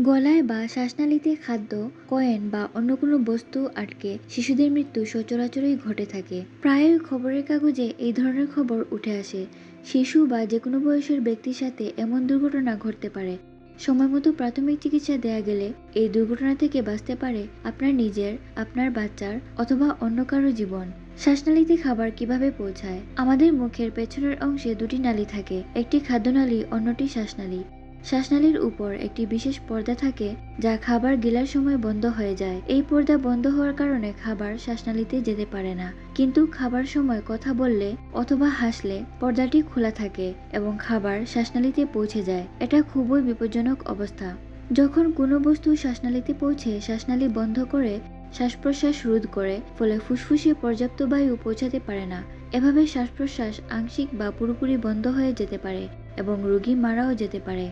গলায় বা শ্বাসনালীতে খাদ্য, কয়েন বা অন্য কোনো বস্তু আটকে শিশুদের মৃত্যু সচরাচরই ঘটে থাকে। প্রায়ই খবরের কাগজে এই ধরনের খবর উঠে আসে। শিশু বা যে কোনো বয়সের ব্যক্তির সাথে এমন দুর্ঘটনা ঘটতে পারে। সময়মতো প্রাথমিক চিকিৎসা দেয়া গেলে এই দুর্ঘটনা থেকে বাঁচতে পারে আপনার নিজের, আপনার বাচ্চার অথবা অন্য কারও জীবন। শ্বাসনালীতে খাবার কীভাবে পৌঁছায়? আমাদের মুখের পেছনের অংশে দুটি নালী থাকে, একটি খাদ্যনালী, অন্যটি শ্বাসনালী। শ্বাসনালীর উপর একটি বিশেষ পর্দা থাকে যা খাবার গিলার সময় বন্ধ হয়ে যায়। এই পর্দা বন্ধ হওয়ার কারণে খাবার শ্বাসনালীতে যেতে পারে না। কিন্তু খাবার সময় কথা বললে অথবা হাসলে পর্দাটি খোলা থাকে এবং খাবার শ্বাসনালীতে পৌঁছে যায়। এটা খুবই বিপজ্জনক অবস্থা। যখন কোনো বস্তু শ্বাসনালীতে পৌঁছে, শ্বাসনালী বন্ধ করে শ্বাস প্রশ্বাস রোধ করে, ফলে ফুসফুসে পর্যাপ্ত বায়ু পৌঁছাতে পারে না। এভাবে শ্বাস প্রশ্বাস আংশিক বা পুরোপুরি বন্ধ হয়ে যেতে পারে এবং রোগী মারাও যেতে পারে।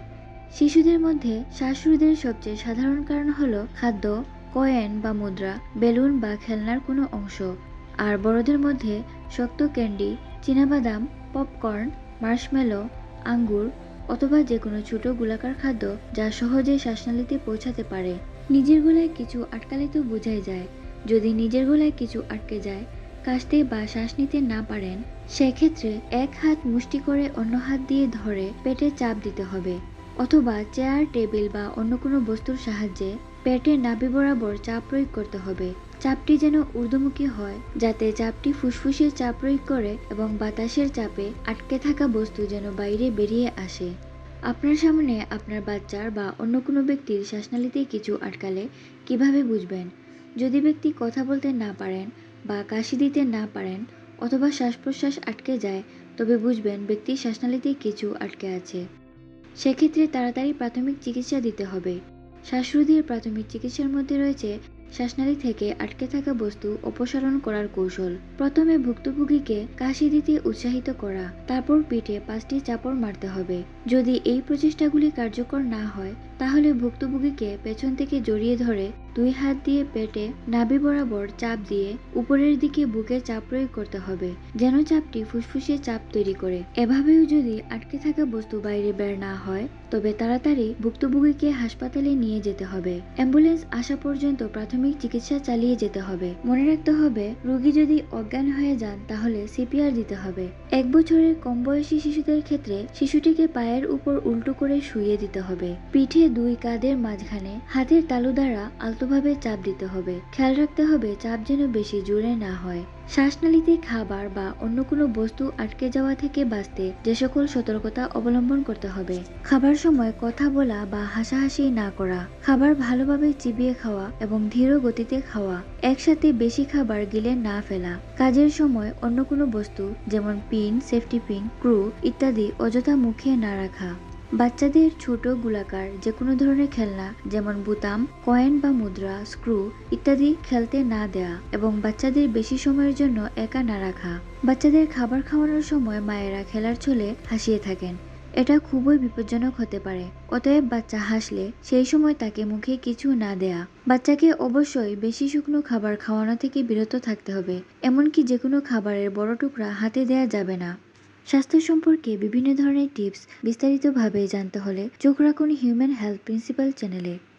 শিশুদের মধ্যে শ্বাসরোধের সবচেয়ে সাধারণ কারণ হলো খাদ্য, কয়েন বা মুদ্রা, বেলুন বা খেলনার কোনো অংশ। আর বড়দের মধ্যে শক্ত ক্যান্ডি, চীনাবাদাম, পপকর্ন, মার্শমেলো, আঙ্গুর অথবা যে কোনো ছোট গোলাকার খাদ্য যা সহজে শ্বাসনালীতে পৌঁছাতে পারে। নিজের গলায় কিছু আটকালে তো বোঝাই যায়। যদি নিজের গলায় কিছু আটকে যায়, কাশতে বা শ্বাস নিতে না পারেন, সেক্ষেত্রে এক হাত মুষ্টি করে অন্য হাত দিয়ে ধরে পেটে চাপ দিতে হবে। অথবা চেয়ার, টেবিল বা অন্য কোনো বস্তুর সাহায্যে পেটের নাভি বরাবর চাপ প্রয়োগ করতে হবে। চাপটি যেন ঊর্ধ্বমুখী হয়, যাতে চাপটি ফুসফুসে চাপ প্রয়োগ করে এবং বাতাসের চাপে আটকে থাকা বস্তু যেন বাইরে বেরিয়ে আসে। আপনার সামনে আপনার বাচ্চার বা অন্য কোনো ব্যক্তির শ্বাসনালীতে কিছু আটকালে কীভাবে বুঝবেন? যদি ব্যক্তি কথা বলতে না পারেন বা কাশি দিতে না পারেন অথবা শ্বাস প্রশ্বাস আটকে যায়, তবে বুঝবেন ব্যক্তির শ্বাসনালীতে কিছু আটকে আছে। সেক্ষেত্রে তাড়াতাড়ি প্রাথমিক চিকিৎসা দিতে হবে। শ্বাসরোধের প্রাথমিক চিকিৎসার মধ্যে রয়েছে শ্বাসনালী থেকে আটকে থাকা বস্তু অপসারণ করার কৌশল। প্রথমে ভুক্তভোগীকে কাশি দিতে উৎসাহিত করা, তারপর পিঠে পাঁচটি চাপড় মারতে হবে। যদি এই প্রচেষ্টাগুলি কার্যকর না হয় তাহলে ভুক্তভোগীকে পেছন থেকে জড়িয়ে ধরে দুই হাত দিয়ে পেটে নাভি বরাবর চাপ দিয়ে উপরের দিকে বুকে চাপ প্রয়োগ করতে হবে, যেন চাপটি ফুসফুসে চাপ তৈরি করে। এভাবেও যদি আটকে থাকা বস্তু বাইরে বের না হয়, তবে তাড়াতাড়ি ভুক্তভোগীকে হাসপাতালে নিয়ে যেতে হবে। অ্যাম্বুলেন্স আসা পর্যন্ত প্রাথমিক চিকিৎসা চালিয়ে যেতে হবে। মনে রাখতে হবে, রোগী যদি অজ্ঞান হয়ে যান, তাহলে সিপিআর দিতে হবে। এক বছরের কম বয়সী শিশুদের ক্ষেত্রে শিশুটিকে পায়ের উপর উল্টো করে শুইয়ে দিতে হবে। পিঠে দুই কাঁধের মাঝখানে হাতের তালু দ্বারা আলতোভাবে চাপ দিতে হবে। খেয়াল রাখতে হবে চাপ যেন বেশি জোরে না হয়। শ্বাসনালীতে খাবার বা অন্য কোনো বস্তু আটকে যাওয়া থেকে বাঁচতে যে সকল সতর্কতা অবলম্বন করতে হবে। খাবার সময় কথা বলা বা হাসাহাসি না করা, খাবার ভালোভাবে চিবিয়ে খাওয়া এবং ধীর গতিতে খাওয়া, একসাথে বেশি খাবার গিলে না ফেলা, কাজের সময় অন্য কোনো বস্তু যেমন পিন, সেফটি পিন, ক্রু ইত্যাদি অযথা মুখে না রাখা। বাচ্চাদের ছোট গোলাকার যে কোনো ধরনের খেলনা, যেমন বুতাম, কয়েন বা মুদ্রা, স্ক্রু ইত্যাদি খেলতে না দেয়া এবং বাচ্চাদের বেশি সময়ের জন্য একা না রাখা। বাচ্চাদের খাবার খাওয়ানোর সময় মায়েরা খেলার ছলে হাসিয়ে থাকেন। এটা খুবই বিপজ্জনক হতে পারে। অতএব বাচ্চা হাসলে সেই সময় তাকে মুখে কিছু না দেয়া। বাচ্চাকে অবশ্যই বেশি শুকনো খাবার খাওয়ানো থেকে বিরত থাকতে হবে। এমনকি যে কোনো খাবারের বড় টুকরা হাতে দেয়া যাবে না। স্বাস্থ্য সম্পর্কে বিভিন্ন ধরনের টিপস বিস্তারিতভাবে জানতে হলে চোখ রাখুন হিউম্যান হেলথ প্রিন্সিপাল চ্যানেলে।